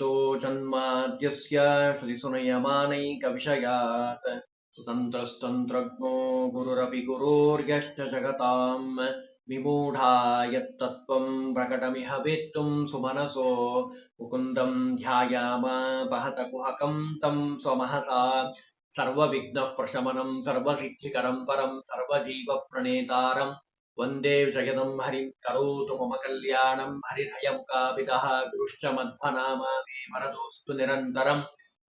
यतो जन्माद्यस्य श्रुतिसुनयमानैकविषयात्। सुतन्त्रस्तन्त्रज्ञो गुरुरपि गुरोर्यश्च विमूढा प्रकटमिह सुमनसो। मुकुन्दम् ध्यायाम कुहकम् तम् स्वमहसा सर्वविघ्नः प्रशमनम् सर्वसिद्धिकरम् परम् सर्वजीवप्रणेतारम्। ವಂದೇ ಜಗದಂ ಹರಿಂ ಕರೋತು ಮಮ ಕಲ್ಯಾಣಂ ಹರಿಹಯ ಮುಖಾಪಿತಃ ಗುರುಶ್ಚ ಮಧ್ವನಾಮಾಮಿ ಮರದೋಸ್ತು ನಿರಂತರಂ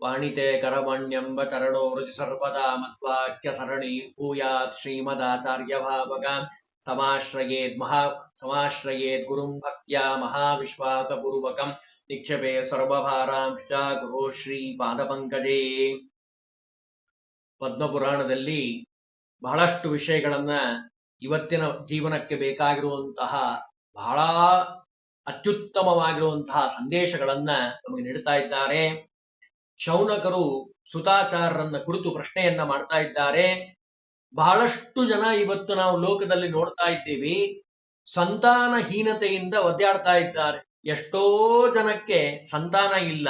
ವಾಣಿತೆ ಕರವಣ್ಯಂಬ ಚರಣೋರುಜಿ ಸರ್ವದಾ ಮಧ್ವಾಕ್ಯ ಸರಣಿ ಭೂಯಾತ್ ಶ್ರೀಮದಾಚಾರ್ಯ ಭಾವಕ ಸಮಾಶ್ರಯೇದ್ ಮಹಾ ಸಮಾಶ್ರಯೇದ್ ಗುರುಂ ಭಕ್ತ್ಯಾ ಮಹಾವಿಶ್ವಾಸಪೂರ್ವಕಂ ನಿಕ್ಷೇಪೆ ಸರ್ವಭಾರಾಂಶ್ಚ ಗುರು ಶ್ರೀ ಪಾದಪಂಕಜೇ ಪದ್ಮಪುರಾಣದಲ್ಲಿ ಬಹಳಷ್ಟು ವಿಷಯಗಳನ್ನ ಇವತ್ತಿನ ಜೀವನಕ್ಕೆ ಬೇಕಾಗಿರುವಂತಹ ಬಹಳ ಅತ್ಯುತ್ತಮವಾಗಿರುವಂತಹ ಸಂದೇಶಗಳನ್ನ ನಮಗೆ ನೀಡ್ತಾ ಇದ್ದಾರೆ. ಶೌನಕರು ಸುತಾಚಾರರನ್ನ ಕುರಿತು ಪ್ರಶ್ನೆಯನ್ನ ಮಾಡ್ತಾ ಇದ್ದಾರೆ. ಬಹಳಷ್ಟು ಜನ ಇವತ್ತು ನಾವು ಲೋಕದಲ್ಲಿ ನೋಡ್ತಾ ಇದ್ದೀವಿ. ಸಂತಾನಹೀನತೆಯಿಂದ ಒದ್ದಾಡ್ತಾ ಇದ್ದಾರೆ. ಎಷ್ಟೋ ಜನಕ್ಕೆ ಸಂತಾನ ಇಲ್ಲ.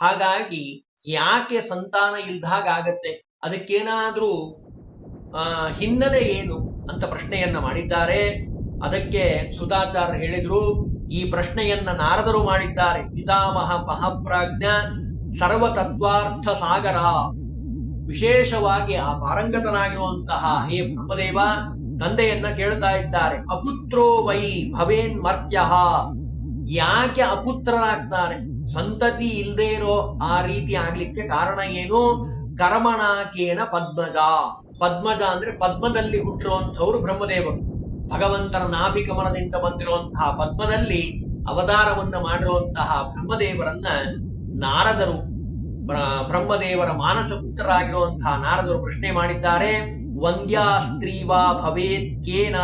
ಹಾಗಾಗಿ ಯಾಕೆ ಸಂತಾನ ಇಲ್ದಾಗ ಆಗತ್ತೆ ಅದಕ್ಕೇನಾದ್ರೂ ಹಿನ್ನೆಲೆ ಏನು? ಅಂತ ಪ್ರಶ್ನೆಯನ್ನ ಮಾಡಿದ್ದಾರೆ. ಅದಕ್ಕೆ ಸುಧಾಚಾರ್ಯ ಹೇಳಿದ್ರು, ಈ ಪ್ರಶ್ನೆಯನ್ನ ನಾರದರು ಮಾಡಿದ್ದಾರೆ. ಪಿತಾಮಹ ಮಹಾಪ್ರಾಜ್ಞ ಸರ್ವತತ್ವಾರ್ಥ ಸಾಗರ. ವಿಶೇಷವಾಗಿ ಆ ಪಾರಂಗತನಾಗಿರುವಂತಹ ಹೇ ಬ್ರಹ್ಮದೇವ ತಂದೆಯನ್ನ ಕೇಳ್ತಾ ಇದ್ದಾರೆ. ಅಪುತ್ರೋ ವೈ ಭವೇನ್ ಮರ್ತ್ಯ. ಯಾಕೆ ಅಪುತ್ರರಾಗ್ತಾರೆ ಸಂತತಿ ಇಲ್ದೇ ಇರೋ ಆ ರೀತಿ ಆಗ್ಲಿಕ್ಕೆ ಕಾರಣ ಏನು? ಕರ್ಮಣಾಕೇನ ಪದ್ಮಜ. ಪದ್ಮಜ ಅಂದ್ರೆ ಪದ್ಮದಲ್ಲಿ ಹುಟ್ಟಿರುವಂಥವ್ರು ಬ್ರಹ್ಮದೇವರು. ಭಗವಂತನ ನಾಭಿಗಮನದಿಂದ ಬಂದಿರುವಂತಹ ಪದ್ಮದಲ್ಲಿ ಅವತಾರವನ್ನ ಮಾಡಿರುವಂತಹ ಬ್ರಹ್ಮದೇವರನ್ನ ನಾರದರು, ಬ್ರ- ಬ್ರಹ್ಮದೇವರ ಮಾನಸ ಪುತ್ರರಾಗಿರುವಂತಹ ನಾರದರು ಪ್ರಶ್ನೆ ಮಾಡಿದ್ದಾರೆ. ವಂದ್ಯಾ ಸ್ತ್ರೀವಾ ಭವೇತ್ ಕೇನ?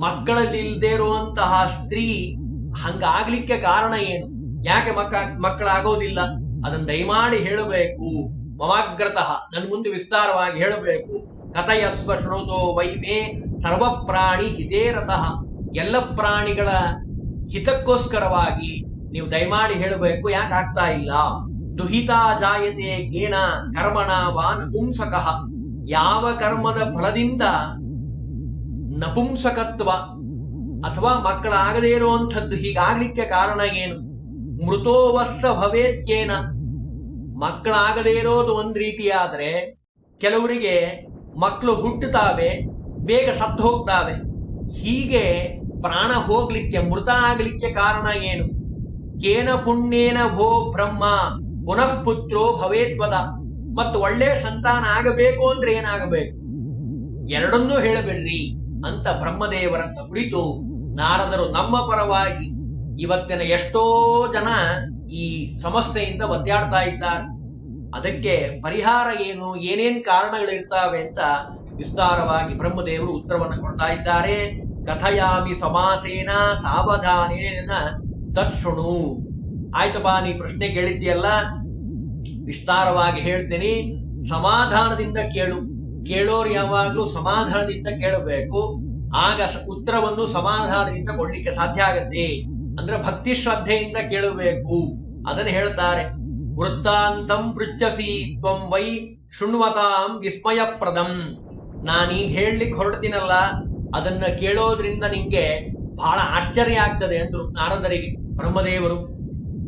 ಮಕ್ಕಳಲ್ಲಿಲ್ದೇ ಇರುವಂತಹ ಸ್ತ್ರೀ ಹಂಗಾಗ್ಲಿಕ್ಕೆ ಕಾರಣ ಏನು? ಯಾಕೆ ಮಕ್ಕ, ಮಕ್ಕಳಾಗೋದಿಲ್ಲ? ಅದನ್ನ ದಯಮಾಡಿ ಹೇಳಬೇಕು. ಮಮಾಗ್ರತಃ ನನ್ನ ಮುಂದೆ ವಿಸ್ತಾರವಾಗಿ ಹೇಳಬೇಕು. ಕಥಯಸ್ವ ಶೃಣುತೋ ವೈಮೇ ಸರ್ವ ಪ್ರಾಣಿ ಹಿತೇರತಃ ಎಲ್ಲ ಪ್ರಾಣಿಗಳ ಹಿತಕ್ಕೋಸ್ಕರವಾಗಿ ನೀವು ದಯಮಾಡಿ ಹೇಳಬೇಕು, ಯಾಕೆ ಆಗ್ತಾ ಇಲ್ಲ? ದುಹಿತಾ ಜಾಯತೆ ಗೇನ ಕರ್ಮಣ ವಾನ್ ಪುಂಸಕಃ. ಯಾವ ಕರ್ಮದ ಫಲದಿಂದ ನಪುಂಸಕತ್ವ ಅಥವಾ ಮಕ್ಕಳಾಗದೇ ಇರುವಂಥದ್ದು ಹೀಗಾಗ್ಲಿಕ್ಕೆ ಕಾರಣ ಏನು? ಮೃತೋವಸ್ಸ ಭವೇತ್ಯೇನ ಮಕ್ಕಳಾಗದೇ ಇರೋದು ಒಂದು ರೀತಿಯಾದರೆ ಕೆಲವರಿಗೆ ಮಕ್ಕಳು ಹುಟ್ಟುತ್ತಾವೆ, ಬೇಗ ಸತ್ತು ಹೋಗ್ತಾವೆ. ಹೀಗೆ ಪ್ರಾಣ ಹೋಗ್ಲಿಕ್ಕೆ, ಮೃತ ಆಗ್ಲಿಕ್ಕೆ ಕಾರಣ ಏನು? ಕೇನ ಪುಣ್ಯೇನ ಭೋ ಬ್ರಹ್ಮ, ಪುನಃ ಪುತ್ರೋ ಭವೇತ್ವದ ಮತ್ತು ಒಳ್ಳೆ ಸಂತಾನ ಆಗಬೇಕು ಅಂದ್ರೆ ಏನಾಗಬೇಕು? ಎರಡನ್ನೂ ಹೇಳಬೇಡ್ರಿ. ಅಂತ ಬ್ರಹ್ಮದೇವರನ್ನ ಕುರಿತು ನಾರದರು ನಮ್ಮ ಪರವಾಗಿ ಇವತ್ತಿನ ಎಷ್ಟೋ ಜನ ಈ ಸಮಸ್ಯೆಯಿಂದ ಒದ್ದಾಡ್ತಾ ಇದ್ದಾರೆ ಅದಕ್ಕೆ ಪರಿಹಾರ ಏನು, ಏನೇನ್ ಕಾರಣಗಳಿರ್ತಾವೆ ಅಂತ ವಿಸ್ತಾರವಾಗಿ ಬ್ರಹ್ಮದೇವರು ಉತ್ತರವನ್ನು ಕೊಡ್ತಾ ಇದ್ದಾರೆ. ಕಥಯಾಮಿ ಸಮಾಸೇನ ಸಾವಧಾನೇನ ತತ್ಸುಣು ಆಯ್ತಪ್ಪ ನೀ ಪ್ರಶ್ನೆ ಕೇಳಿದ್ಯಲ್ಲ ವಿಸ್ತಾರವಾಗಿ ಹೇಳ್ತೀನಿ. ಸಮಾಧಾನದಿಂದ ಕೇಳು. ಕೇಳೋರು ಯಾವಾಗ್ಲೂ ಸಮಾಧಾನದಿಂದ ಕೇಳಬೇಕು. ಆಗ ಉತ್ತರವನ್ನು ಸಮಾಧಾನದಿಂದ ಕೊಡ್ಲಿಕ್ಕೆ ಸಾಧ್ಯ ಆಗತ್ತೆ. ಅಂದ್ರೆ ಭಕ್ತಿ ಶ್ರದ್ಧೆಯಿಂದ ಕೇಳಬೇಕು. ಅದನ್ನ ಹೇಳ್ತಾರೆ, ವೃತ್ತಾಂತಂ ಪೃಚ್ಛಸಿ ತ್ವಂ ವೈ ಶೃಣ್ವತಾಂ ವಿಸ್ಮಯಪ್ರದಂ. ನಾನೀಗ ಹೇಳಲಿಕ್ಕೆ ಹೊರಡ್ತೀನಲ್ಲ, ಅದನ್ನ ಕೇಳೋದ್ರಿಂದ ನಿಮ್ಗೆ ಬಹಳ ಆಶ್ಚರ್ಯ ಆಗ್ತದೆ ಅಂದ್ರು ನಾರದರಿಗೆ ಬ್ರಹ್ಮದೇವರು.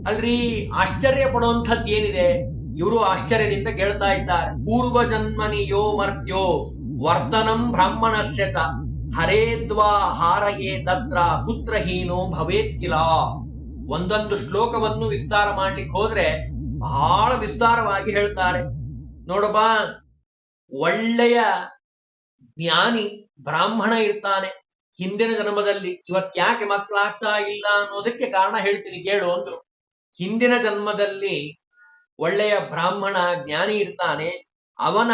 ಅಲ್ರಿ, ಆಶ್ಚರ್ಯ ಪಡುವಂಥದ್ದು ಏನಿದೆ? ಇವರು ಆಶ್ಚರ್ಯದಿಂದ ಕೇಳ್ತಾ ಇದ್ದಾರೆ. ಪೂರ್ವ ಜನ್ಮನಿಯೋ ಮರ್ತ್ಯೋ, ವರ್ತನಂ ಬ್ರಾಹ್ಮಣಶ್ಯತ ಹರೇದ್ವಾ ಹಾರಯೇ ತತ್ರ ಪುತ್ರಹೀನೋ ಭವೇತ್ ಕಿಲ ಒಂದೊಂದು ಶ್ಲೋಕವನ್ನು ವಿಸ್ತಾರ ಮಾಡ್ಲಿಕ್ಕೆ ಹೋದ್ರೆ ಬಹಳ ವಿಸ್ತಾರವಾಗಿ ಹೇಳ್ತಾರೆ. ನೋಡಪ್ಪ ಒಳ್ಳೆಯ ಜ್ಞಾನಿ ಬ್ರಾಹ್ಮಣ ಇರ್ತಾನೆ ಹಿಂದಿನ ಜನ್ಮದಲ್ಲಿ. ಇವತ್ ಯಾಕೆ ಮಕ್ಕಳಾಗ್ತಾ ಇಲ್ಲ ಅನ್ನೋದಕ್ಕೆ ಕಾರಣ ಹೇಳ್ತೀನಿ, ಕೇಳು ಅಂದ್ರು. ಹಿಂದಿನ ಜನ್ಮದಲ್ಲಿ ಒಳ್ಳೆಯ ಬ್ರಾಹ್ಮಣ, ಜ್ಞಾನಿ ಇರ್ತಾನೆ. ಅವನ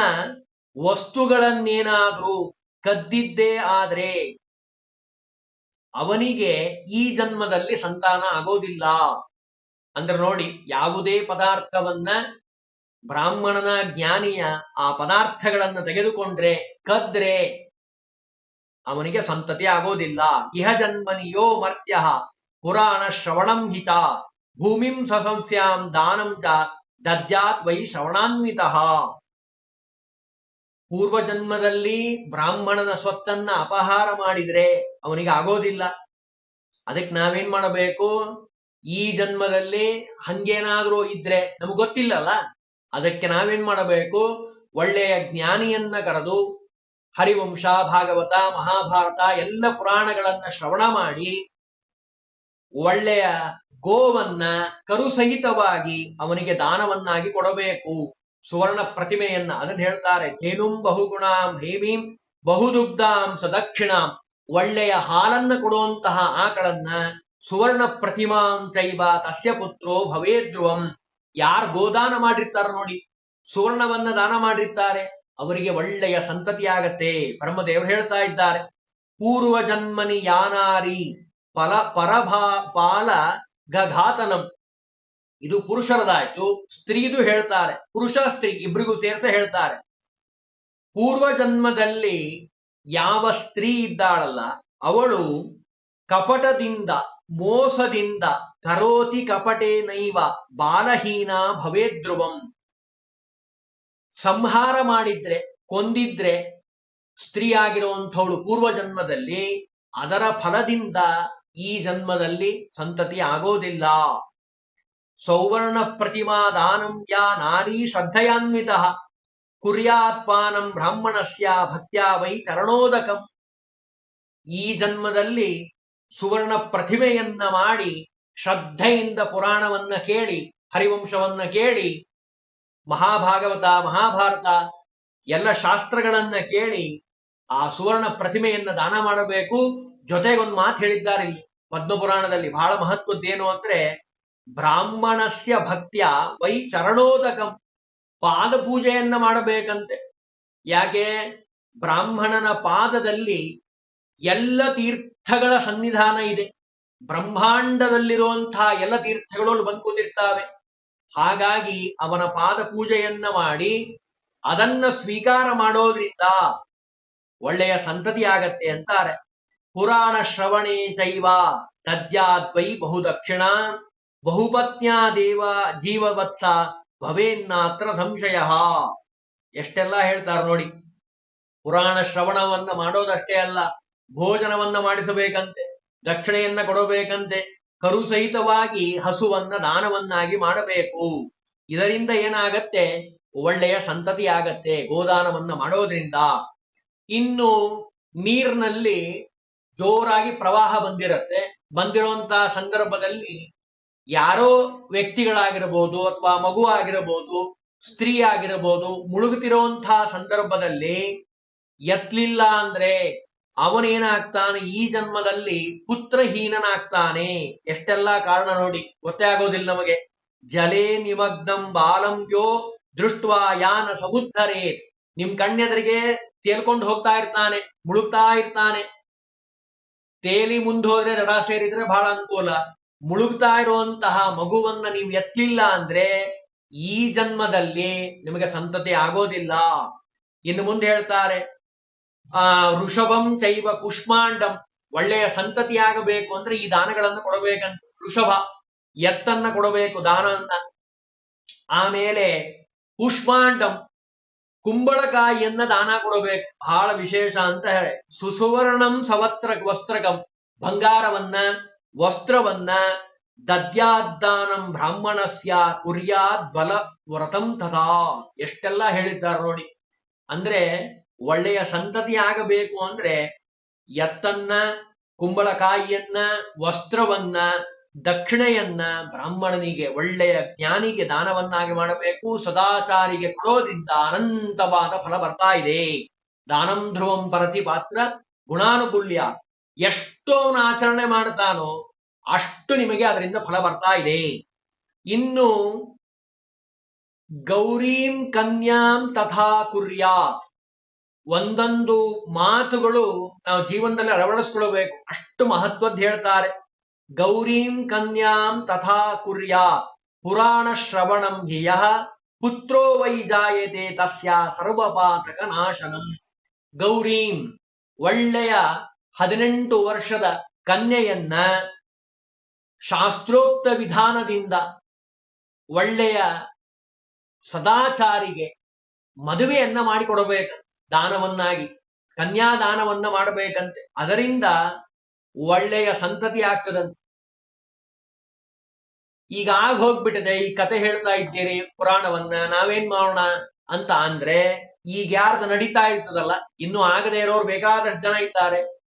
ವಸ್ತುಗಳನ್ನೇನಾದ್ರೂ ಕದ್ದಿದ್ದೇ ಆದ್ರೆ ಅವನಿಗೆ ಈ ಜನ್ಮದಲ್ಲಿ ಸಂತಾನ ಆಗೋದಿಲ್ಲ. ಅಂದ್ರೆ ನೋಡಿ, ಯಾವುದೇ ಪದಾರ್ಥವನ್ನ ಬ್ರಾಹ್ಮಣನ ಜ್ಞಾನಿಯ ಆ ಪದಾರ್ಥಗಳನ್ನು ತೆಗೆದುಕೊಂಡ್ರೆ, ಕದ್ರೆ ಅವನಿಗೆ ಸಂತತಿ ಆಗೋದಿಲ್ಲ. ಇಹ ಜನ್ಮನಿಯೋ ಮರ್ತ್ಯ ಪುರಾಣ ಶ್ರವಣಂ ಹಿತ ಭೂಮಿಂ ಸಸಂಸ್ಯಾಂ ದಾನಂ ಚ ದದ್ಯಾತ್ ವೈ ಶ್ರವಣಾನ್ವಿತಃ. ಪೂರ್ವ ಜನ್ಮದಲ್ಲಿ ಬ್ರಾಹ್ಮಣನ ಸ್ವತ್ತನ್ನ ಅಪಹಾರ ಮಾಡಿದ್ರೆ ಅವನಿಗೆ ಆಗೋದಿಲ್ಲ. ಅದಕ್ಕೆ ನಾವೇನ್ ಮಾಡಬೇಕು? ಈ ಜನ್ಮದಲ್ಲಿ ಹಂಗೇನಾದ್ರೂ ಇದ್ರೆ ನಮ್ಗೆ ಗೊತ್ತಿಲ್ಲಲ್ಲ? ಅದಕ್ಕೆ ನಾವೇನ್ ಮಾಡಬೇಕು? ಒಳ್ಳೆಯ ಜ್ಞಾನಿಯನ್ನ ಕರೆದು ಹರಿವಂಶ, ಭಾಗವತ, ಮಹಾಭಾರತ ಎಲ್ಲ ಪುರಾಣಗಳನ್ನ ಶ್ರವಣ ಮಾಡಿ ಒಳ್ಳೆಯ ಗೋವನ್ನ ಕರು ಸಹಿತವಾಗಿ ಅವನಿಗೆ ದಾನವನ್ನಾಗಿ ಕೊಡಬೇಕು. ಸುವರ್ಣ ಪ್ರತಿಮೆಯನ್ನ ಅದನ್ನ ಹೇಳ್ತಾರೆ ಧೇನುಂ ಬಹುಗುಣಾಂ ಹೇಮೀಂ ಬಹುದುಗ್ಧಾಂ ಸದಕ್ಷಿಣಾಂ, ಒಳ್ಳೆಯ ಹಾಲನ್ನ ಕೊಡುವಂತಹ ಆಕಳನ್ನ ಸುವರ್ಣ ಪ್ರತಿಮಾಂ ಚೈವ ತಸ್ಯ ಪುತ್ರೋ ಭವೇದ್ರುವಂ. ಯಾರು ಗೋದಾನ ಮಾಡಿರ್ತಾರ ನೋಡಿ, ಸುವರ್ಣವನ್ನ ದಾನ ಮಾಡಿರ್ತಾರೆ, ಅವರಿಗೆ ಒಳ್ಳೆಯ ಸಂತತಿಯಾಗತ್ತೆ. ಬ್ರಹ್ಮದೇವರು ಹೇಳ್ತಾ ಇದ್ದಾರೆ ಪೂರ್ವ ಜನ್ಮನಿ ಯಾನಾರಿ ಫಲ ಪರಭಾ ಪಾಲ ಗಘಾತನಂ. ಇದು ಪುರುಷರದಾಯ್ತು. ಸ್ತ್ರೀದು ಹೇಳ್ತಾರೆ. ಪುರುಷ ಸ್ತ್ರೀ ಇಬ್ಬರಿಗೂ ಸೇರ್ಸ ಹೇಳ್ತಾರೆ. ಪೂರ್ವ ಜನ್ಮದಲ್ಲಿ ಯಾವ ಸ್ತ್ರೀ ಇದ್ದಾಳಲ್ಲ, ಅವಳು ಕಪಟದಿಂದ, ಮೋಸದಿಂದ, ಕರೋತಿ ಕಪಟೇ ನೈವ, ಬಾಲಹೀನ ಭವೇದ್ರುವಂ. ಸಂಹಾರ ಮಾಡಿದ್ರೆ, ಕೊಂದಿದ್ರೆ ಸ್ತ್ರೀ ಆಗಿರುವಂಥವಳು ಪೂರ್ವ ಜನ್ಮದಲ್ಲಿ ಅದರ ಫಲದಿಂದ ಈ ಜನ್ಮದಲ್ಲಿ ಸಂತತಿ ಆಗೋದಿಲ್ಲ. ಸೌವರ್ಣ ಪ್ರತಿಮಾ ದಾನಂ ಯಾ ನಾರೀ ಶ್ರದ್ಧೆಯಾನ್ವಿತ ಕುರ್ಯಾತ್ಪಾನಂ ಬ್ರಾಹ್ಮಣಸ್ಯ ಭಕ್ತ್ಯಾ ವೈ ಚರಣೋದಕಂ ಈ ಜನ್ಮದಲ್ಲಿ ಸುವರ್ಣ ಪ್ರತಿಮೆಯನ್ನ ಮಾಡಿ ಶ್ರದ್ಧೆಯಿಂದ ಪುರಾಣವನ್ನ ಕೇಳಿ, ಹರಿವಂಶವನ್ನ ಕೇಳಿ, ಮಹಾಭಾಗವತ, ಮಹಾಭಾರತ ಎಲ್ಲ ಶಾಸ್ತ್ರಗಳನ್ನ ಕೇಳಿ ಆ ಸುವರ್ಣ ಪ್ರತಿಮೆಯನ್ನ ದಾನ ಮಾಡಬೇಕು. ಜೊತೆಗೊಂದು ಮಾತು ಹೇಳಿದ್ದಾರೆ ಇಲ್ಲಿ. ಪದ್ಮಪುರಾಣದಲ್ಲಿ ಬಹಳ ಮಹತ್ವದ್ದೇನು ಅಂದ್ರೆ ಬ್ರಾಹ್ಮಣಸ್ಯ ಭಕ್ತಿಯ ವೈ ಚರಣೋದಕಂ. ಪಾದ ಪೂಜೆಯನ್ನ ಮಾಡಬೇಕಂತೆ. ಯಾಕೆ? ಬ್ರಾಹ್ಮಣನ ಪಾದದಲ್ಲಿ ಎಲ್ಲ ತೀರ್ಥಗಳ ಸನ್ನಿಧಾನ ಇದೆ. ಬ್ರಹ್ಮಾಂಡದಲ್ಲಿರುವಂತಹ ಎಲ್ಲ ತೀರ್ಥಗಳು ಅಲ್ಲಿ ಬಂದು ಹಾಗಾಗಿ ಅವನ ಪಾದ ಪೂಜೆಯನ್ನ ಮಾಡಿ ಅದನ್ನ ಸ್ವೀಕಾರ ಮಾಡೋದ್ರಿಂದ ಒಳ್ಳೆಯ ಸಂತತಿ ಆಗತ್ತೆ ಅಂತಾರೆ. ಪುರಾಣ ಶ್ರವಣೆ ಚೈವ ದದ್ಯಾದ್ವೈ ಬಹುದಕ್ಷಿಣ ಬಹುಪತ್ನ್ಯಾ ದೇವ ಜೀವವತ್ಸ ಭವೇನ್ನಾತ್ರ ಸಂಶಯ. ಎಷ್ಟೆಲ್ಲ ಹೇಳ್ತಾರೆ ನೋಡಿ. ಪುರಾಣ ಶ್ರವಣವನ್ನ ಮಾಡೋದಷ್ಟೇ ಅಲ್ಲ, ಭೋಜನವನ್ನ ಮಾಡಿಸಬೇಕಂತೆ ದಕ್ಷಿಣೆಯನ್ನ ಕೊಡಬೇಕಂತೆ, ಕರು ಸಹಿತವಾಗಿ ಹಸುವನ್ನ ದಾನವನ್ನಾಗಿ ಮಾಡಬೇಕು. ಇದರಿಂದ ಏನಾಗತ್ತೆ? ಒಳ್ಳೆಯ ಸಂತತಿ ಆಗತ್ತೆ, ಗೋದಾನವನ್ನ ಮಾಡೋದ್ರಿಂದ. ಇನ್ನು ನೀರಿನಲ್ಲಿ ಜೋರಾಗಿ ಪ್ರವಾಹ ಬಂದಿರತ್ತೆ. ಬಂದಿರುವಂತಹ ಸಂದರ್ಭದಲ್ಲಿ ಯಾರೋ ವ್ಯಕ್ತಿಗಳಾಗಿರಬಹುದು ಅಥವಾ ಮಗು ಆಗಿರಬಹುದು ಸ್ತ್ರೀ ಆಗಿರಬಹುದು ಮುಳುಗುತ್ತಿರುವಂತಹ ಸಂದರ್ಭದಲ್ಲಿ ಎತ್ತಲಿಲ್ಲ ಅಂದ್ರೆ ಅವನೇನಾಗ್ತಾನೆ? ಈ ಜನ್ಮದಲ್ಲಿ ಪುತ್ರಹೀನನಾಗ್ತಾನೆ? ಎಷ್ಟೆಲ್ಲಾ ಕಾರಣ ನೋಡಿ, ಗೊತ್ತೇ ಆಗೋದಿಲ್ಲ ನಮಗೆ. ಜಲೇ ನಿಮಗ್ನಂ ಬಾಲಂ ಯೋ ದೃಷ್ಟ್ವಾ ಯಾನ ಸಮುದ್ಧರೇ. ನಿಮ್ ಕಣ್ಣೆದರಿಗೆ ತೇಲ್ಕೊಂಡು ಹೋಗ್ತಾ ಇರ್ತಾನೆ, ಮುಳುಗ್ತಾ ಇರ್ತಾನೆ. ತೇಲಿ ಮುಂದೋದ್ರೆ ದಡ ಸೇರಿದ್ರೆ ಬಹಳ ಅನುಕೂಲ. ಮುಳುಗ್ತಾ ಇರುವಂತಹ ಮಗುವನ್ನ ನೀವು ಎತ್ತಲಿಲ್ಲ ಅಂದ್ರೆ ಈ ಜನ್ಮದಲ್ಲಿ ನಿಮಗೆ ಸಂತತಿ ಆಗೋದಿಲ್ಲ ಇನ್ನು ಮುಂದೆ ಹೇಳ್ತಾರೆ. ಆ ಋಷಭಂ ಚೈವ ಕುಷ್ಮಾಂಡಂ, ಒಳ್ಳೆಯ ಸಂತತಿ ಆಗಬೇಕು ಅಂದ್ರೆ ಈ ದಾನಗಳನ್ನು ಕೊಡಬೇಕಂತ. ಋಷಭ ಎತ್ತನ್ನ ಕೊಡಬೇಕು, ದಾನವನ್ನ. ಆಮೇಲೆ ಕುಷ್ಮಾಂಡಂ, ಕುಂಬಳಕಾಯಿಯನ್ನ ದಾನ ಕೊಡಬೇಕು. ಬಹಳ ವಿಶೇಷ ಅಂತ ಹೇಳಿ. ಸುಸುವರ್ಣಂ ಸವತ್ರ ವಸ್ತ್ರಕಂ, ಬಂಗಾರವನ್ನ ವಸ್ತ್ರವನ್ನ ದದ್ಯಾದ್ದಾನಂ ಬ್ರಾಹ್ಮಣಸ್ಯ ಕುರ್ಯಾದ್ ಬಲ ವ್ರತಂ ತಥಾ. ಎಷ್ಟೆಲ್ಲ ಹೇಳಿದ್ದಾರೆ ನೋಡಿ. ಅಂದ್ರೆ ಒಳ್ಳೆಯ ಸಂತತಿ ಆಗಬೇಕು ಅಂದ್ರೆ ಎತ್ತನ್ನ, ಕುಂಬಳಕಾಯಿಯನ್ನ, ವಸ್ತ್ರವನ್ನ, ದಕ್ಷಿಣೆಯನ್ನ ಬ್ರಾಹ್ಮಣನಿಗೆ, ಒಳ್ಳೆಯ ಜ್ಞಾನಿಗೆ ದಾನವನ್ನಾಗಿ ಮಾಡಬೇಕು. ಸದಾಚಾರಿಗೆ ಕೊಡೋದ್ರಿಂದ ಅನಂತವಾದ ಫಲ ಬರ್ತಾ ಇದೆ. ದಾನಂ ಧ್ರುವಂ ಪರತಿ ಪಾತ್ರ ಗುಣಾನುಕೂಲ್ಯ ಎಷ್ಟು ಅವನು ಆಚರಣೆ ಮಾಡ್ತಾನೋ ಅಷ್ಟು ನಿಮಗೆ ಅದರಿಂದ ಫಲ ಬರ್ತಾ ಇದೆ. ಇನ್ನು ಗೌರೀಂ ಕನ್ಯಾಂ ತಥಾ ಕುರ್ಯಾತ್. ಒಂದೊಂದು ಮಾತುಗಳು ನಾವು ಜೀವನದಲ್ಲಿ ಅಳವಡಿಸ್ಕೊಳ್ಬೇಕು ಅಷ್ಟು ಮಹತ್ವದ್ದು ಹೇಳ್ತಾರೆ. ಗೌರೀಂ ಕನ್ಯಾಂ ತಥಾ ಕುರ್ಯಾತ್. ಪುರಾಣ ಶ್ರವಣಂ ಹಿಯ ಪುತ್ರೋ ವೈ ಜಾಯತೆ ತಸ್ಯ ಸರ್ವಪಾತಕ ನಾಶನಂ. ಗೌರೀಂ ಒಳ್ಳೆಯ ಹದಿನೆಂಟು ವರ್ಷದ ಕನ್ಯೆಯನ್ನ ಶಾಸ್ತ್ರೋಕ್ತ ವಿಧಾನದಿಂದ ಒಳ್ಳೆಯ ಸದಾಚಾರಿಗೆ ಮದುವೆಯನ್ನ ಮಾಡಿಕೊಡಬೇಕು. ದಾನವನ್ನಾಗಿ, ಕನ್ಯಾದಾನವನ್ನ ಮಾಡಬೇಕಂತೆ. ಅದರಿಂದ ಒಳ್ಳೆಯ ಸಂತತಿ ಆಗ್ತದಂತೆ. ಈಗ ಆಗ ಹೋಗ್ಬಿಟ್ಟಿದೆ. ಈ ಕತೆ ಹೇಳ್ತಾ ಇದ್ದೀರಿ ಪುರಾಣವನ್ನ. ನಾವೇನ್ ಮಾಡೋಣ ಅಂತ ಅಂದ್ರೆ, ಈಗ ಯಾರ್ದು ನಡೀತಾ ಇರ್ತದಲ್ಲ, ಇನ್ನು ಆಗದೇ ಇರೋರು ಬೇಕಾದಷ್ಟು ಜನ ಇದ್ದಾರೆ.